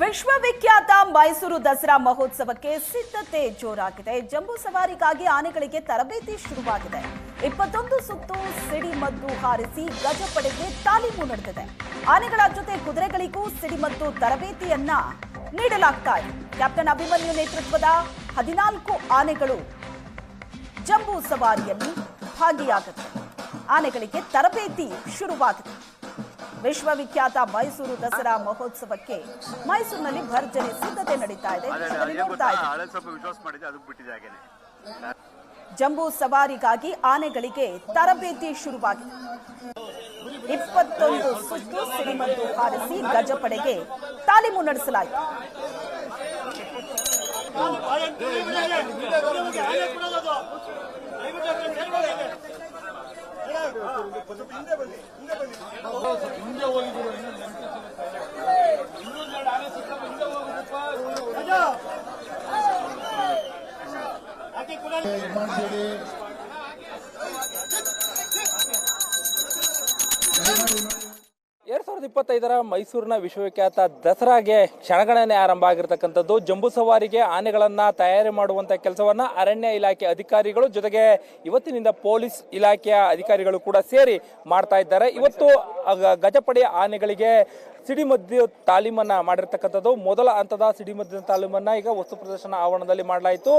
ವಿಶ್ವವಿಖ್ಯಾತ ಮೈಸೂರು ದಸರಾ ಮಹೋತ್ಸವಕ್ಕೆ ಸಿದ್ಧತೆ ಜೋರಾಗಿದೆ. ಜಂಬೂ ಸವಾರಿಗಾಗಿ ಆನೆಗಳಿಗೆ ತರಬೇತಿ ಶುರುವಾಗಿದೆ. ಇಪ್ಪತ್ತೊಂದು ಸುತ್ತು ಸಿಡಿಮದ್ದು ಹಾರಿಸಿ ಗಜಪಡೆಗೆ ತಾಲೀಮು ನಡೆದಿದೆ. ಆನೆಗಳ ಜೊತೆ ಕುದುರೆಗಳಿಗೂ ಸಿಡಿಮದ್ದು ತರಬೇತಿಯನ್ನ ನೀಡಲಾಗ್ತಾ ಇದೆ. ಕ್ಯಾಪ್ಟನ್ ಅಭಿಮನ್ಯು ನೇತೃತ್ವದ ಹದಿನಾಲ್ಕು ಆನೆಗಳು ಜಂಬೂ ಸವಾರಿಯಲ್ಲಿ ಭಾಗಿಯಾಗುತ್ತೆ. ಆನೆಗಳಿಗೆ ತರಬೇತಿ ಶುರುವಾಗಿದೆ. ವಿಶ್ವವಿಖ್ಯಾತ ಮೈಸೂರು ದಸರಾ ಮಹೋತ್ಸವಕ್ಕೆ ಮೈಸೂರಿನಲ್ಲಿ ಭರ್ಜರಿ ಸಿದ್ಧತೆ ನಡೀತಾ ಇದೆ. ಜಂಬೂ ಸವಾರಿಗಾಗಿ ಆನೆಗಳಿಗೆ ತರಬೇತಿ ಶುರುವಾಗಿದೆ. ಇಪ್ಪತ್ತೊಂದು ಸುತ್ತು ಸಿಡಿಮದ್ದು ಹಾರಿಸಿ ಗಜಪಡೆಗೆ ತಾಲೀಮು ನಡೆಸಲಾಯಿತು. ಎರಡ್ ಸಾವಿರದ ಇಪ್ಪತ್ತೈದರ ಮೈಸೂರಿನ ವಿಶ್ವವಿಖ್ಯಾತ ದಸರಾಗೆ ಕ್ಷಣಗಣನೆ ಆರಂಭ ಆಗಿರತಕ್ಕಂಥದ್ದು. ಜಂಬೂ ಸವಾರಿಗೆ ಆನೆಗಳನ್ನ ತಯಾರಿ ಮಾಡುವಂತ ಕೆಲಸವನ್ನ ಅರಣ್ಯ ಇಲಾಖೆ ಅಧಿಕಾರಿಗಳು ಜೊತೆಗೆ ಇವತ್ತಿನಿಂದ ಪೊಲೀಸ್ ಇಲಾಖೆಯ ಅಧಿಕಾರಿಗಳು ಕೂಡ ಸೇರಿ ಮಾಡ್ತಾ ಇದ್ದಾರೆ. ಇವತ್ತು ಗಜಪಡೆಯ ಆನೆಗಳಿಗೆ ಸಿಡಿಮದ್ದು ತಾಲೀಮನ್ನು ಮಾಡಿರ್ತಕ್ಕಂಥದ್ದು. ಮೊದಲ ಹಂತದ ಸಿಡಿಮದ್ದಿನ ತಾಲೀಮನ್ನ ಈಗ ವಸ್ತು ಪ್ರದರ್ಶನ ಆವರಣದಲ್ಲಿ ಮಾಡಲಾಯಿತು.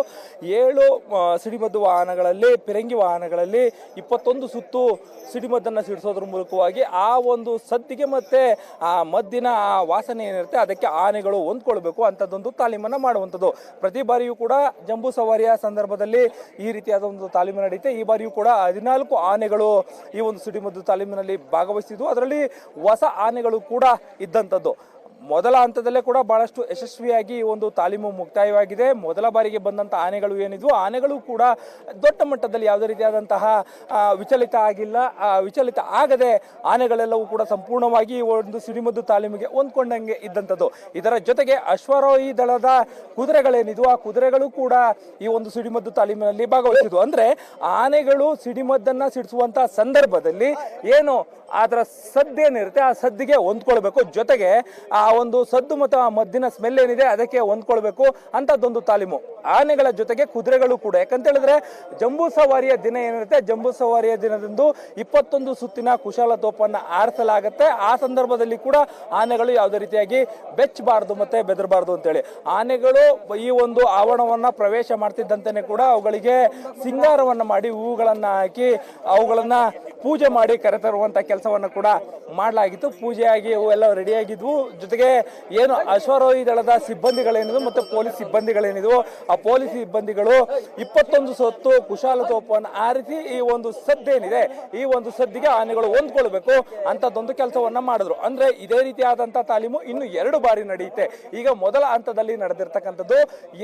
ಏಳು ಸಿಡಿಮದ್ದು ವಾಹನಗಳಲ್ಲಿ, ಪಿರಂಗಿ ವಾಹನಗಳಲ್ಲಿ ಇಪ್ಪತ್ತೊಂದು ಸುತ್ತು ಸಿಡಿಮದ್ದನ್ನು ಸಿಡಿಸೋದ್ರ ಮೂಲಕವಾಗಿ ಆ ಒಂದು ಸದ್ದಿಗೆ ಮತ್ತೆ ಆ ಮದ್ದಿನ ಆ ವಾಸನೆ ಏನಿರುತ್ತೆ ಅದಕ್ಕೆ ಆನೆಗಳು ಹೊಂದ್ಕೊಳ್ಬೇಕು ಅಂಥದ್ದೊಂದು ತಾಲೀಮನ್ನು ಮಾಡುವಂಥದ್ದು. ಪ್ರತಿ ಬಾರಿಯೂ ಕೂಡ ಜಂಬೂ ಸವಾರಿಯ ಸಂದರ್ಭದಲ್ಲಿ ಈ ರೀತಿಯಾದ ಒಂದು ತಾಲೀಮು ನಡೆಯುತ್ತೆ. ಈ ಬಾರಿಯೂ ಕೂಡ ಹದಿನಾಲ್ಕು ಆನೆಗಳು ಈ ಒಂದು ಸಿಡಿಮದ್ದು ತಾಲೀಮಿನಲ್ಲಿ ಭಾಗವಹಿಸಿದ್ವು. ಅದರಲ್ಲಿ ಹೊಸ ಆನೆಗಳು ಕೂಡ ಇದ್ದಂಥದ್ದು. ಮೊದಲ ಹಂತದಲ್ಲೇ ಕೂಡ ಬಹಳಷ್ಟು ಯಶಸ್ವಿಯಾಗಿ ಈ ಒಂದು ತಾಲೀಮು ಮುಕ್ತಾಯವಾಗಿದೆ. ಮೊದಲ ಬಾರಿಗೆ ಬಂದಂಥ ಆನೆಗಳು ಏನಿದ್ವು? ಆನೆಗಳು ಕೂಡ ದೊಡ್ಡ ಮಟ್ಟದಲ್ಲಿ ಯಾವುದೇ ರೀತಿಯಾದಂತಹ ವಿಚಲಿತ ಆಗಿಲ್ಲ. ವಿಚಲಿತ ಆಗದೆ ಆನೆಗಳೆಲ್ಲವೂ ಕೂಡ ಸಂಪೂರ್ಣವಾಗಿ ಈ ಒಂದು ಸಿಡಿಮದ್ದು ತಾಲೀಮಿಗೆ ಹೊಂದ್ಕೊಂಡಂಗೆ ಇದ್ದಂಥದ್ದು. ಇದರ ಜೊತೆಗೆ ಅಶ್ವರೋಹಿ ದಳದ ಕುದುರೆಗಳೇನಿದ್ವು? ಆ ಕುದುರೆಗಳು ಕೂಡ ಈ ಒಂದು ಸಿಡಿಮದ್ದು ತಾಲೀಮಿನಲ್ಲಿ ಭಾಗವಹಿಸಿದ್ವು. ಅಂದರೆ ಆನೆಗಳು ಸಿಡಿಮದ್ದನ್ನು ಸಿಡಿಸುವಂಥ ಸಂದರ್ಭದಲ್ಲಿ ಏನು ಅದರ ಸದ್ದೇನಿರುತ್ತೆ ಆ ಸದ್ದಿಗೆ ಹೊಂದ್ಕೊಳ್ಬೇಕು. ಜೊತೆಗೆ ಆ ಒಂದು ಸದ್ದು ಮತ್ತು ಆ ಮದ್ದಿನ ಸ್ಮೆಲ್ ಏನಿದೆ, ಅದಕ್ಕೆ ಹೊಂದ್ಕೊಳ್ಬೇಕು ಅಂಥದ್ದೊಂದು ತಾಲೀಮು. ಆನೆಗಳ ಜೊತೆಗೆ ಕುದುರೆಗಳು ಕೂಡ. ಯಾಕಂತ ಹೇಳಿದ್ರೆ, ಜಂಬೂ ಸವಾರಿಯ ದಿನ ಏನಿರುತ್ತೆ, ಜಂಬೂ ಸವಾರಿಯ ದಿನದಂದು ಇಪ್ಪತ್ತೊಂದು ಸುತ್ತಿನ ಕುಶಾಲ ತೋಪನ್ನು ಆರಿಸಲಾಗುತ್ತೆ. ಆ ಸಂದರ್ಭದಲ್ಲಿ ಕೂಡ ಆನೆಗಳು ಯಾವುದೇ ರೀತಿಯಾಗಿ ಬೆಚ್ಚಬಾರ್ದು ಮತ್ತೆ ಬೆದರಬಾರ್ದು ಅಂತೇಳಿ. ಆನೆಗಳು ಈ ಒಂದು ಆವರಣವನ್ನ ಪ್ರವೇಶ ಮಾಡ್ತಿದ್ದಂತೆಯೇ ಕೂಡ ಅವುಗಳಿಗೆ ಸಿಂಗಾರವನ್ನ ಮಾಡಿ ಹೂಗಳನ್ನ ಹಾಕಿ ಅವುಗಳನ್ನ ಪೂಜೆ ಮಾಡಿ ಕರೆತರುವಂತ ಕೆಲಸವನ್ನ ಕೂಡ ಮಾಡಲಾಗಿತ್ತು. ಪೂಜೆಯಾಗಿ ಅವೆಲ್ಲ ರೆಡಿಯಾಗಿದ್ವು. ಜೊತೆಗೆ ಏನು ಅಶ್ವಾರೋಹಿ ದಳದ ಸಿಬ್ಬಂದಿಗಳೇನಿದ್ವು ಮತ್ತೆ ಪೊಲೀಸ್ ಸಿಬ್ಬಂದಿಗಳೇನಿದ್ವು, ಆ ಪೊಲೀಸ್ ಸಿಬ್ಬಂದಿಗಳು ಇಪ್ಪತ್ತೊಂದು ಸೊತ್ತು ಕುಶಾಲ ತೋಪವನ್ನು ಆರಿಸಿ ಈ ಒಂದು ಸದ್ದೇನಿದೆ, ಈ ಒಂದು ಸದ್ದಿಗೆ ಆನೆಗಳು ಹೊಂದ್ಕೊಳ್ಬೇಕು ಅಂತದೊಂದು ಕೆಲಸವನ್ನ ಮಾಡಿದ್ರು. ಅಂದ್ರೆ ಇದೇ ರೀತಿಯಾದಂತ ತಾಲೀಮು ಇನ್ನು ಎರಡು ಬಾರಿ ನಡೆಯುತ್ತೆ. ಈಗ ಮೊದಲ ಹಂತದಲ್ಲಿ ನಡೆದಿರ್ತಕ್ಕಂಥದ್ದು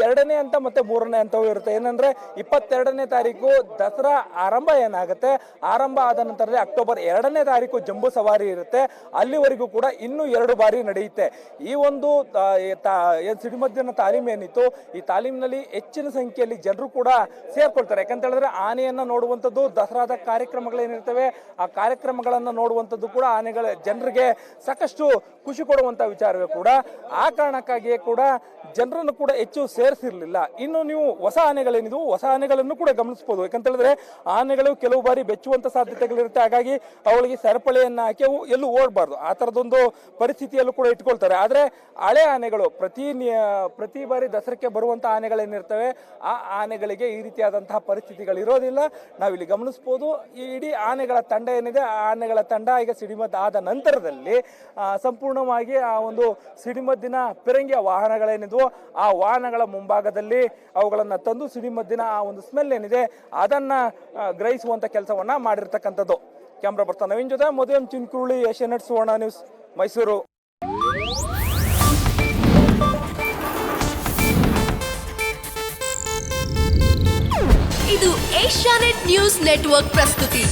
ಎರಡನೇ ಹಂತ ಮತ್ತೆ ಮೂರನೇ ಹಂತವೂ ಇರುತ್ತೆ. ಏನಂದ್ರೆ ಇಪ್ಪತ್ತೆರಡನೇ ತಾರೀಕು ದಸರಾ ಆರಂಭ ಏನಾಗುತ್ತೆ? ಆರಂಭ ಆದ ನಂತರದಲ್ಲಿ ಅಕ್ಟೋಬರ್ ಎರಡನೇ ತಾರೀಕು ಜಂಬೂ ಸವಾರಿ ಇರುತ್ತೆ. ಅಲ್ಲಿವರೆಗೂ ಕೂಡ ಇನ್ನೂ ಎರಡು ಬಾರಿ ನಡೆಯುತ್ತೆ. ಈ ಒಂದು ಸಿಡಿಮದ್ದಿನ ತಾಲೀಮ್ ಏನಿತ್ತು, ಈ ತಾಲೀಮಿನಲ್ಲಿ ಹೆಚ್ಚಿನ ಸಂಖ್ಯೆಯಲ್ಲಿ ಜನರು ಕೂಡ ಸೇರ್ಕೊಳ್ತಾರೆ. ಯಾಕಂತ ಹೇಳಿದ್ರೆ ಆನೆಯನ್ನ ನೋಡುವಂಥದ್ದು, ದಸರಾದ ಕಾರ್ಯಕ್ರಮಗಳೇನಿರ್ತವೆ, ಆ ಕಾರ್ಯಕ್ರಮಗಳನ್ನು ನೋಡುವಂಥದ್ದು ಕೂಡ ಆನೆಗಳ, ಜನರಿಗೆ ಸಾಕಷ್ಟು ಖುಷಿ ಕೊಡುವಂಥ ವಿಚಾರವೇ ಕೂಡ. ಆ ಕಾರಣಕ್ಕಾಗಿಯೇ ಕೂಡ ಜನರನ್ನು ಕೂಡ ಹೆಚ್ಚು ಸೇರಿಸಿರಲಿಲ್ಲ. ಇನ್ನು ನೀವು ಹೊಸ ಆನೆಗಳೇನಿದ್ವು, ಹೊಸ ಆನೆಗಳನ್ನು ಕೂಡ ಗಮನಿಸ್ಬೋದು. ಯಾಕಂತ ಹೇಳಿದ್ರೆ ಆನೆಗಳು ಕೆಲವು ಬಾರಿ ಬೆಚ್ಚುವಂತ ಸಾಧ್ಯತೆಗಳಿರುತ್ತೆ ಹಾಗಾಗಿ ಅವಳಿಗೆ ಸರಪಳಿಯನ್ನು ಹಾಕಿ ಅವು ಎಲ್ಲೂ ಓಡಬಾರ್ದು. ಆ ಥರದೊಂದು ಪರಿಸ್ಥಿತಿಯಲ್ಲೂ ಕೂಡ ಇಟ್ಕೊಳ್ತಾರೆ. ಆದರೆ ಹಳೆ ಆನೆಗಳು ಪ್ರತಿ ಪ್ರತಿ ಬಾರಿ ದಸರಕ್ಕೆ ಬರುವಂಥ ಆನೆಗಳೇನಿರ್ತವೆ, ಆ ಆನೆಗಳಿಗೆ ಈ ರೀತಿಯಾದಂತಹ ಪರಿಸ್ಥಿತಿಗಳು ಇರೋದಿಲ್ಲ. ನಾವಿಲ್ಲಿ ಗಮನಿಸ್ಬೋದು, ಈ ಇಡೀ ಆನೆಗಳ ತಂಡ ಏನಿದೆ, ಆ ಆನೆಗಳ ತಂಡ ಈಗ ಸಿಡಿಮದ್ದು ಆದ ನಂತರದಲ್ಲಿ ಸಂಪೂರ್ಣವಾಗಿ ಆ ಒಂದು ಸಿಡಿಮದ್ದಿನ ಪಿರಂಗಿಯ ವಾಹನಗಳೇನಿದ್ವು, ಆ ವಾಹನಗಳ ಮುಂಭಾಗದಲ್ಲಿ ಅವುಗಳನ್ನು ತಂದು ಸಿಡಿಮದ್ದಿನ ಆ ಒಂದು ಸ್ಮೆಲ್ ಏನಿದೆ, ಅದನ್ನು ಗ್ರಹಿಸುವಂಥ ಕೆಲಸವನ್ನ ಮಾಡಿರ್ತಕ್ಕಂಥದ್ದು. ಕ್ಯಾಮ್ರಾ ಬರ್ತಾ ನವೀನ್ ಜೊತೆ ಮದುವೆ ಚಿನ್ಕುರುಳಿ ಏಷ್ಯಾನೆಟ್ ಸುವರ್ಣ ನ್ಯೂಸ್, ಮೈಸೂರು. ಇದು ಏಷ್ಯಾನೆಟ್ ನ್ಯೂಸ್ ನೆಟ್ವರ್ಕ್ ಪ್ರಸ್ತುತಿ.